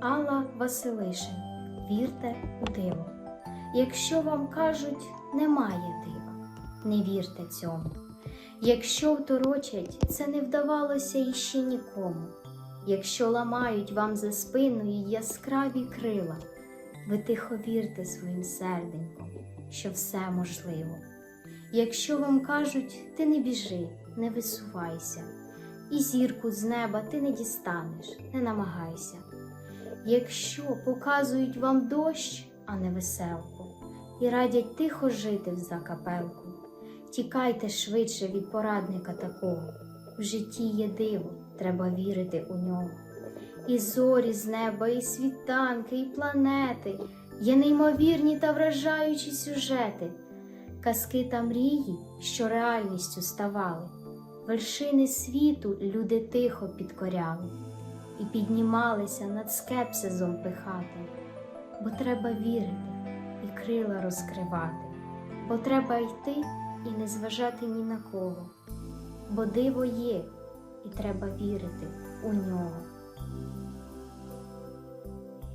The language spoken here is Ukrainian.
Алла Василишин. Вірте у диво. Якщо вам кажуть, немає дива, не вірте цьому. Якщо второчать, це не вдавалося іще нікому. Якщо ламають вам за спиною яскраві крила, ви тихо вірте своїм серденьком, що все можливо. Якщо вам кажуть, ти не біжи, не висувайся, і зірку з неба ти не дістанеш, не намагайся. Якщо показують вам дощ, а не веселку, і радять тихо жити в закапелку, тікайте швидше від порадника такого. В житті є диво, треба вірити у нього. І зорі з неба, і світанки, і планети, є неймовірні та вражаючі сюжети, казки та мрії, що реальністю ставали. Вершини світу люди тихо підкоряли і піднімалися над скепсизом пихати, бо треба вірити і крила розкривати, бо треба йти і не зважати ні на кого, бо диво є, і треба вірити у нього.